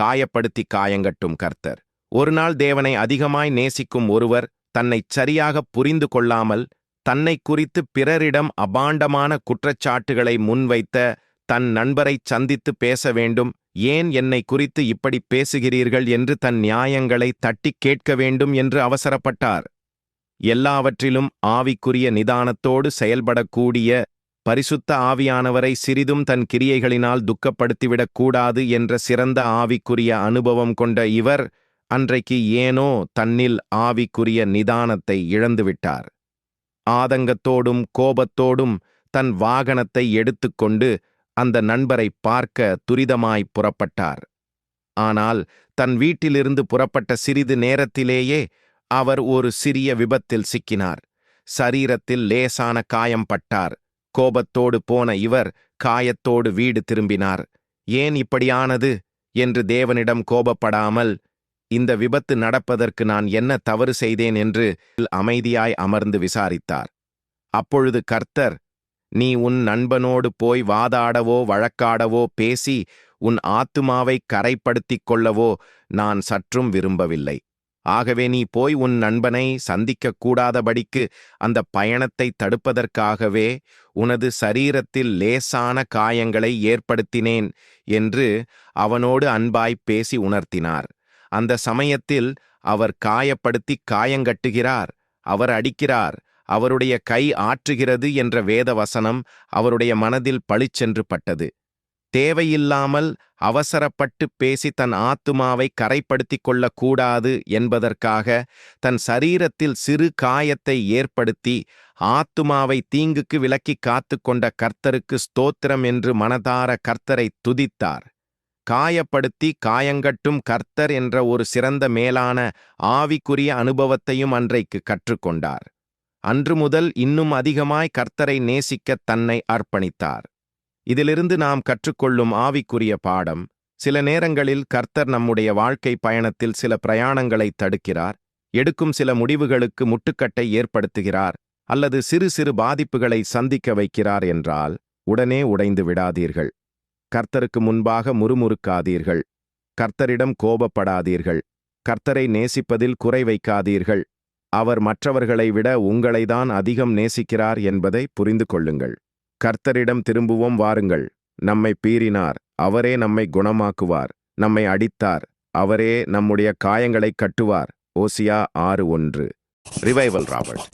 காயப்படுத்தி காயங்கட்டும் கர்த்தர். ஒருநாள் தேவனை அதிகமாய் நேசிக்கும் ஒருவர் தன்னைச் சரியாகப் புரிந்து கொள்ளாமல் தன்னை குறித்து பிறரிடம் அபாண்டமான குற்றச்சாட்டுகளை முன்வைத்த தன் நண்பரைச் சந்தித்து பேச வேண்டும். ஏன் என்னை குறித்து இப்படி பேசுகிறீர்கள் என்று தன் நியாயங்களை தட்டிக் கேட்க வேண்டும் என்று அவசரப்பட்டார். எல்லாவற்றிலும் ஆவிக்குரிய நிதானத்தோடு செயல்படக்கூடிய பரிசுத்த ஆவியானவரை சிறிதும் தன் கிரியைகளினால் துக்கப்படுத்திவிடக் கூடாது என்ற சிறந்த ஆவிக்குரிய அனுபவம் கொண்ட இவர் அன்றைக்கு ஏனோ தன்னில் ஆவிக்குரிய நிதானத்தை இழந்துவிட்டார். ஆதங்கத்தோடும் கோபத்தோடும் தன் வாகனத்தை எடுத்துக்கொண்டு அந்த நண்பரை பார்க்க துரிதமாய் புறப்பட்டார். ஆனால் தன் வீட்டிலிருந்து புறப்பட்ட சிறிது நேரத்திலேயே அவர் ஒரு சிறிய விபத்தில் சிக்கினார். சரீரத்தில் லேசான காயம் பட்டார். கோபத்தோடு போன இவர் காயத்தோடு வீடு திரும்பினார். ஏன் இப்படியானது? என்று தேவனிடம் கோபப்படாமல் இந்த விபத்து நடப்பதற்கு நான் என்ன தவறு செய்தேன் என்று அமைதியாய் அமர்ந்து விசாரித்தார். அப்பொழுது கர்த்தர் நீ உன் நண்பனோடு போய் வாதாடவோ வழக்காடவோ பேசி உன் ஆத்துமாவை கரைப்படுத்திக் கொள்ளவோ நான் சற்றும் விரும்பவில்லை. ஆகவே நீ போய் உன் நண்பனை சந்திக்கக் கூடாதபடிக்கு அந்த பயணத்தை தடுப்பதற்காகவே உனது சரீரத்தில் லேசான காயங்களை ஏற்படுத்தினேன் என்று அவனோடு அன்பாய் பேசி உணர்த்தினார். அந்த சமயத்தில் அவர் காயப்படுத்தி காயங்கட்டுகிறார் அவர் அடிக்கிறார் அவருடைய கை ஆற்றுகிறது என்ற வேத வசனம் அவருடைய மனதில் பளிச்சென்று பட்டது. தேவையில்லாமல் அவசரப்பட்டு பேசி தன் ஆத்துமாவை கரைப்படுத்திக் கொள்ளக்கூடாது என்பதற்காக தன் சரீரத்தில் சிறு காயத்தை ஏற்படுத்தி ஆத்துமாவை தீங்குக்கு விலக்கி காத்து கொண்ட கர்த்தருக்கு ஸ்தோத்திரம் என்று மனதார கர்த்தரை துதித்தார். காயப்படுத்தி காயங்கட்டும் கர்த்தர் என்ற ஒரு சிறந்த மேலான ஆவிக்குரிய அனுபவத்தையும் அன்றைக்கு கற்றுக்கொண்டார். அன்று முதல் இன்னும் அதிகமாய் கர்த்தரை நேசிக்கத் தன்னை அர்ப்பணித்தார். இதிலிருந்து நாம் கற்றுக்கொள்ளும் ஆவிக்குரிய பாடம் சில நேரங்களில் கர்த்தர் நம்முடைய வாழ்க்கை பயணத்தில் சில பிரயாணங்களை தடுக்கிறார் எடுக்கும் சில முடிவுகளுக்கு முட்டுக்கட்டை ஏற்படுத்துகிறார் அல்லது சிறு சிறு பாதிப்புகளை சந்திக்க வைக்கிறார் என்றால் உடனே உடைந்து விடாதீர்கள். கர்த்தருக்கு முன்பாக முறுமுறுக்காதீர்கள். கர்த்தரிடம் கோபப்படாதீர்கள். கர்த்தரை நேசிப்பதில் குறை வைக்காதீர்கள். அவர் மற்றவர்களை விட உங்களைதான் அதிகம் நேசிக்கிறார் என்பதை புரிந்து கொள்ளுங்கள். கர்த்தரிடம் திரும்புவோம் வாருங்கள். நம்மை பீறினார். அவரே நம்மை குணமாக்குவார். நம்மை அடித்தார். அவரே நம்முடைய காயங்களைக் கட்டுவார். ஓசியா ஆறு ஒன்று. Revival Robert